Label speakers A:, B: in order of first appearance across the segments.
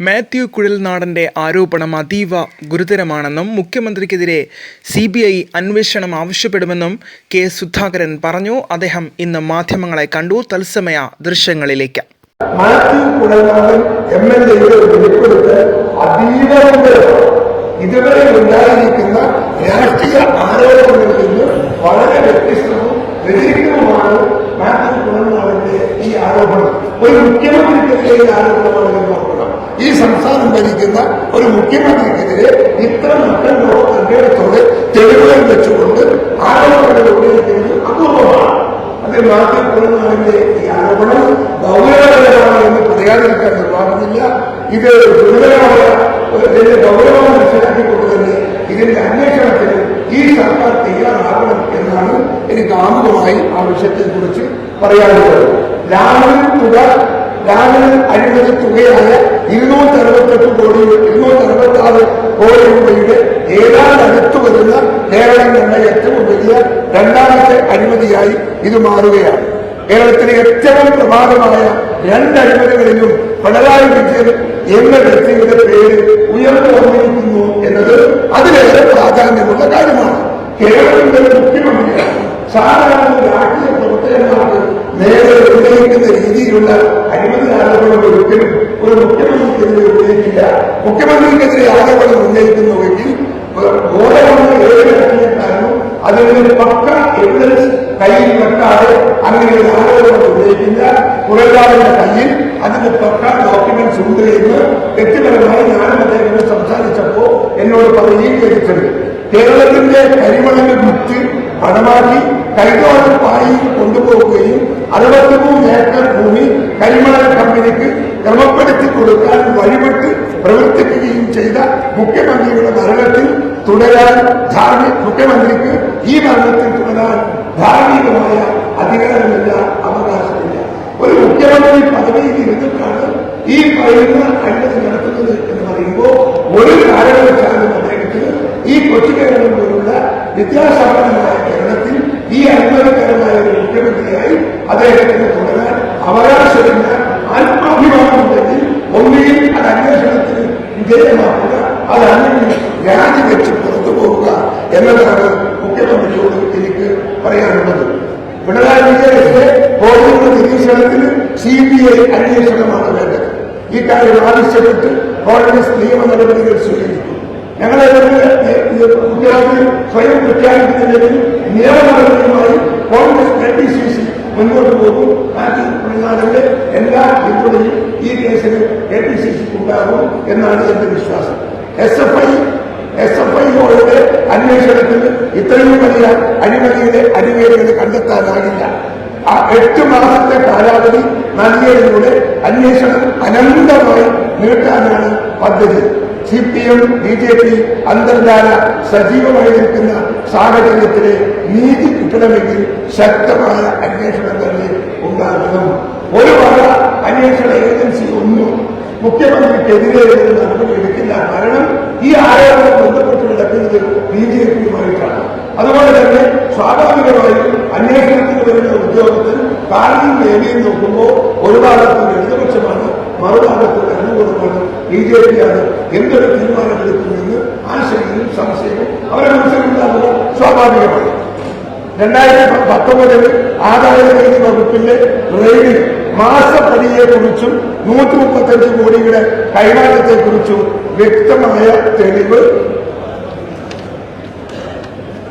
A: മാത്യു കുഴൽനാടന്റെ ആരോപണം അതീവ ഗുരുതരമാണെന്നും മുഖ്യമന്ത്രിക്കെതിരെ സി ബി ഐ അന്വേഷണം ആവശ്യപ്പെടുമെന്നും കെ സുധാകരൻ പറഞ്ഞു. അദ്ദേഹം ഇന്ന് മാധ്യമങ്ങളെ കണ്ടു. തത്സമയ ദൃശ്യങ്ങളിലേക്ക്.
B: മാത്യു കുഴൽനാടൻ എം എൽ എയുടെ വെളിപ്പെടുത്തൽ അതീവ ഇതുവരെ ഉണ്ടായിരിക്കുന്ന രാഷ്ട്രീയ ആരോപണങ്ങളിൽ നിന്ന് വളരെ വ്യത്യസ്തവും വ്യതിരിക്തവുമാണ് മാത്യു കുഴൽനാടന്റെ ഈ ആരോപണം. ഒരു മുഖ്യമന്ത്രിക്കെതിരെ ആരോപണമാണ് എന്ന് ഈ സംസ്ഥാനം ഭരിക്കുന്ന ഒരു മുഖ്യമന്ത്രിക്കെതിരെ ഇത്ര നട്ടല്ലോ അദ്ദേഹത്തോടെ തെളിവുകൾ വെച്ചുകൊണ്ട് ആരോപണങ്ങൾ ഉന്നയിക്കുന്നത് അപൂർവമാണ്. അത് മാത്യു കുഴൽനാടിന്റെ ഈ ആരോപണം ഗൗരവകരമാണ് എന്ന് പറയാതിരിക്കാൻ നിർവാഹമില്ല ഇത് ഗുരുതരമായ ഗൗരവം മനസ്സിലാക്കിക്കൊണ്ട് തന്നെ ഇതിന്റെ അന്വേഷണത്തിന് ഈ സർക്കാർ തയ്യാറാകണം എന്നാണ് എനിക്ക് ആമുഖമായി ആ വിഷയത്തെ കുറിച്ച് പറയാനുള്ളത്. ലാഭം തുക ലാമിന് അഴിമതി തുകയായ ഇരുന്നൂറ്റി അറുപത്തെട്ട് കോടി ഇരുന്നൂറ്റി അറുപത്തി ആറ് കോടി രൂപയുടെ ഏതാണ്ട് അടുത്തു വരുന്ന കേരളം കണ്ട ഏറ്റവും വലിയ രണ്ടാമത്തെ അഴിമതിയായി ഇത് മാറുകയാണ്. കേരളത്തിലെ ഏറ്റവും പ്രമാദമായ രണ്ട് അഴിമതികളിലും പിണറായി വിജയൻ എന്ന വ്യക്തിയുടെ പേര് ഉയർന്നു വന്നിരിക്കുന്നു എന്നത് അതിലേറെ പ്രാധാന്യമുള്ള കാര്യമാണ്. കേരളത്തിന്റെ മുഖ്യമന്ത്രിയാണ് സാധാരണ പ്രവർത്തകന്മാർക്ക് നേരെ ഉന്നയിക്കുന്ന രീതിയിലുള്ള അഴിമതി ആരോപണം ഒരിക്കലും ഒരു മുഖ്യമന്ത്രിക്കെതിരെ ഉന്നയിക്കില്ല. മുഖ്യമന്ത്രിക്കെതിരെ ആരോപണം ഉന്നയിക്കുന്നുവെങ്കിൽ ബോധമുള്ള ഏത് അതിനൊരു പക്ക എവിഡൻസ് കയ്യിൽ വെക്കാതെ അങ്ങനെ ഒരു ആരോപണം ഉന്നയിക്കില്ല. കുറേക്കാരുടെ കയ്യിൽ അതിന്റെ പക്ക ഡോക്യുമെന്റ്സ് ഉണ്ട് എന്ന് വ്യക്തിപരമായി ഞാനും അദ്ദേഹം സംസാരിച്ചപ്പോ എന്നോട് പറയുകയും ചെയ്തിട്ടുണ്ട് കേരളത്തിന്റെ കരിമണൽ വിറ്റ് പണമാക്കി കൈതോളം പായി കൊണ്ടുപോവുകയും അറുപത്തിമൂന്ന് ഏക്കർ ഭൂമി കരിമണൽ കമ്പനിക്ക് ക്രമപ്പെടുത്തി കൊടുക്കാൻ വഴിപെട്ട് പ്രവർത്തിക്കുകയും ചെയ്ത മുഖ്യമന്ത്രിയുടെ ഭരണത്തിൽ തുടരാൻ ധാർമ്മിക മുഖ്യമന്ത്രിക്ക് ഈ ഭരണത്തിൽ തുടരാൻ ധാർമ്മികമായ അധികാരമില്ല അവകാശമില്ല. ഒരു മുഖ്യമന്ത്രി പദവിയിൽ ഇരുന്നിട്ടാണ് ഈ പറയുന്ന അഴിമതി നടത്തുന്നത് എന്ന് പറയുമ്പോൾ ഒരു കാരണവശാലും അദ്ദേഹത്തിന് ഈ കൊച്ചു കേരളം പോലുള്ള വിദ്യാസമ്പന്നമായ കേരളത്തിൽ ഈ അത്ഭുതകരമായ ഒരു മുഖ്യമന്ത്രിയായി അദ്ദേഹത്തിന് തുടരാൻ അവകാശമില്ല ആത്മാഭിമാനമുണ്ടെങ്കിൽ ഒന്നുകിൽ അത് അന്വേഷണത്തിന് വിധേയമാക്കുക അത് അല്ലെങ്കിൽ രാജിവെച്ച് പുറത്തു പോവുക എന്നതാണ് മുഖ്യമന്ത്രിയോട് എനിക്ക് പറയാനുള്ളത് പിണറായി വിജയന്റെ കോടതിയുടെ നിരീക്ഷണത്തിന് സി ബി ഐ അന്വേഷണമാണ് വേണ്ടത് ഈ കാര്യം ആവശ്യപ്പെട്ട് കോൺഗ്രസ് നിയമ നടപടികൾ സ്വീകരിക്കും ഞങ്ങളെ സ്വയം പ്രഖ്യാപിക്കുന്നില്ലെങ്കിൽ നിയമനടപടിയുമായി കോൺഗ്രസ് ഡി സി സി മുന്നോട്ട് പോകും ബാക്കി തമിഴ്നാടിന്റെ എല്ലാ പിന്തുണയും ഈ കേസിന് കെ പി സി സിക്ക് ഉണ്ടാകും എന്നാണ് എന്റെ വിശ്വാസം S F I S F ഐയുടെ അന്വേഷണത്തിൽ ഇത്രയും വലിയ അഴിമതിയുടെ അടിവേരുകൾ കണ്ടെത്താനാകില്ല ആ എട്ട് മാസത്തെ കാലാവധി നൽകിയതിലൂടെ അന്വേഷണം അനന്തമായി നീട്ടാനാണ് പദ്ധതി C P M B J P അന്തർജാല സജീവമായി നിൽക്കുന്ന സാഹചര്യത്തിലെ നീതി കിട്ടണമെങ്കിൽ ശക്തമായ അന്വേഷണം തന്നെ ഉണ്ടാകണം. ഒരു വക അന്വേഷണ ഏജൻസി ഒന്നും മുഖ്യമന്ത്രിക്കെതിരെ നടപടി എടുക്കില്ല. കാരണം ഈ ആരോപണം ബന്ധപ്പെട്ട് നടക്കുന്നത് ബി ജെ പിയുമായിട്ടാണ് അതുപോലെ തന്നെ സ്വാഭാവികമായും അന്വേഷണത്തിന് വരുന്ന ഉദ്യോഗത്തിൽ കാര്യം വേദിയും നോക്കുമ്പോൾ ഭരണകൂടമാണ് ബി ജെ പി ആണ് എന്തൊരു തീരുമാനമെടുക്കുമെന്ന് ആശങ്കയും സംശയവും അവരെ മനസ്സിലുണ്ടാകുന്നത് സ്വാഭാവികമാണ്. രണ്ടായിരത്തി പത്തൊമ്പതിൽ ആദായ നികുതി വകുപ്പിന്റെ റെയിൽ മാസപ്പതിയെക്കുറിച്ചും നൂറ്റി മുപ്പത്തഞ്ച് കോടിയുടെ കൈമാറ്റത്തെക്കുറിച്ചും വ്യക്തമായ തെളിവ്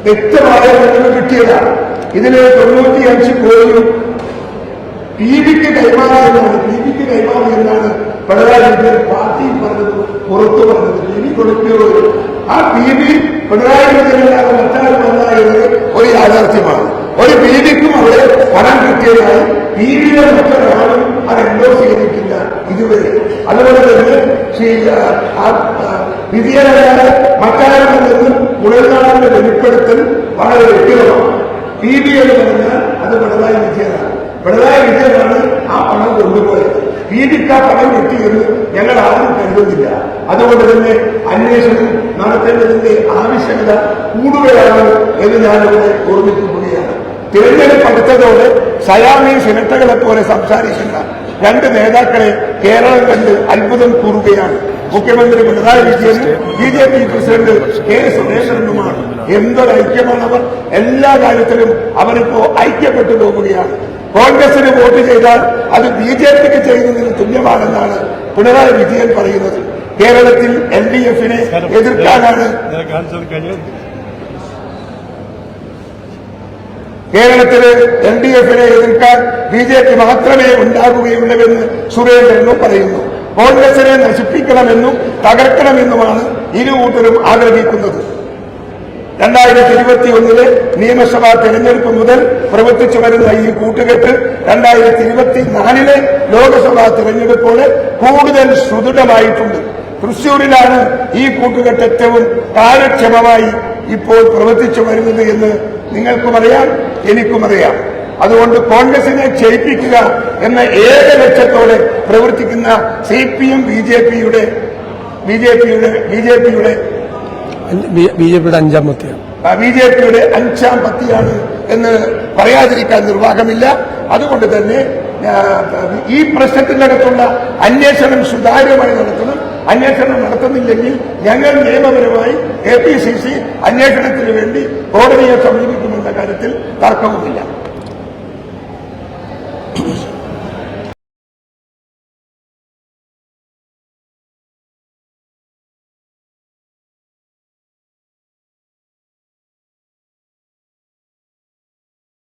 B: വ്യക്തമായ തെളിവ് കിട്ടിയതാണ്. ഇതിന് തൊണ്ണൂറ്റിയഞ്ച് കോടിയും പി ബിക്ക് കൈമാറിയെന്നാണ് പി ബിക്ക് കൈമാറിയെന്നാണ് പിണറായി വിജയൻ പാർട്ടി പറഞ്ഞത് പുറത്തു വന്നത് ടി ബി കൊടുക്കുകയോ ആ പി ബി പിണറായി വിജയനല്ലാതെ മറ്റാരും വന്നായത് ഒരു യാഥാർത്ഥ്യമാണ്. ഒരു പി ബിക്കും അവിടെ പണം കിട്ടിയതായി പി ബിയുടെ മറ്റൊരാളും അത് എൻഡോസ് ചെയ്തിട്ടില്ല ഇതുവരെ. അതുപോലെ തന്നെ ശ്രീ ആ, മറ്റാരിൽ നിന്നും കുഴൽനാടിന്റെ വെളിപ്പെടുത്തൽ വളരെ വ്യക്തമാണ് പി ബി എന്ന് പറഞ്ഞാൽ അത് പിണറായി വിജയനാണ്. പിണറായി വിജയനാണ് ആ പണം കൊണ്ടുപോയത്. പി ബിക്ക് ആ പണം കിട്ടിയെന്ന് ഞങ്ങൾ ആരും കരുതുന്നില്ല. അതുകൊണ്ട് തന്നെ അന്വേഷണം നടത്തേണ്ടതിന്റെ ആവശ്യകത കൂടുകയാണ് എന്ന് ഞാനിവിടെ ഓർമ്മിക്കുകയാണ് തിരഞ്ഞെടുപ്പ് അടുത്തതോടെ സയാമി സെനറ്റകളെ പോലെ സംസാരിക്കുന്ന രണ്ട് നേതാക്കളെ കേരളം കണ്ട് അത്ഭുതം കൂറുകയാണ് മുഖ്യമന്ത്രി പിണറായി വിജയനും B J P president K സുരേന്ദ്രനുമാണ്. എന്തൊരു ഐക്യമാണവർ? എല്ലാ കാര്യത്തിലും അവരിപ്പോ ഐക്യപ്പെട്ടു പോകുകയാണ്. കോൺഗ്രസിന് വോട്ട് ചെയ്താൽ അത് ബി ജെ പിക്ക് ചെയ്യുന്നതിന് തുല്യമാണെന്നാണ് പിണറായി വിജയൻ പറയുന്നത്. കേരളത്തിൽ എൽ ഡി എഫിനെ എതിർക്കാനാണ് കേരളത്തിൽ എൽ ഡി എഫിനെ എതിർക്കാൻ ബി ജെ പി മാത്രമേ ഉണ്ടാകുകയുള്ളൂവെന്ന് സുരേന്ദ്രനും പറയുന്നു. കോൺഗ്രസിനെ നശിപ്പിക്കണമെന്നും തകർക്കണമെന്നുമാണ് ഇരു കൂട്ടരും ആഗ്രഹിക്കുന്നത്. രണ്ടായിരത്തി ഇരുപത്തി ഒന്നിലെ നിയമസഭാ തെരഞ്ഞെടുപ്പ് മുതൽ പ്രവർത്തിച്ചു വരുന്ന ഈ കൂട്ടുകെട്ട് രണ്ടായിരത്തി ഇരുപത്തി നാലിലെ ലോക്സഭാ തെരഞ്ഞെടുപ്പോടെ കൂടുതൽ സുദൃഢമായിട്ടുണ്ട്. തൃശൂരിലാണ് ഈ കൂട്ടുകെട്ട് ഏറ്റവും കാര്യക്ഷമമായി ഇപ്പോൾ പ്രവർത്തിച്ചു വരുന്നത് എന്ന് നിങ്ങൾക്കും അറിയാം എനിക്കും അറിയാം. അതുകൊണ്ട് കോൺഗ്രസിനെ ക്ഷയിപ്പിക്കുക എന്ന ഏക ലക്ഷ്യത്തോടെ പ്രവർത്തിക്കുന്ന C P M B J പിയുടെ ബി ജെ പിയുടെ ബി ജെ പിയുടെ
C: ബി ജെ പിയുടെ അഞ്ചാം പത്തിയാണ്.
B: ബി ജെ പിയുടെ അഞ്ചാം പത്തിയാണ് എന്ന് പറയാതിരിക്കാൻ നിർവാഹമില്ല. അതുകൊണ്ട് തന്നെ ഈ പ്രശ്നത്തിനകത്തുള്ള അന്വേഷണം സുതാര്യമായി നടത്തണം. അന്വേഷണം നടത്തുന്നില്ലെങ്കിൽ ഞങ്ങൾ നിയമപരമായി എ പി സി സി അന്വേഷണത്തിന് വേണ്ടി കോടതിയെ സമീപിക്കുമെന്ന കാര്യത്തിൽ തർക്കവുമില്ല.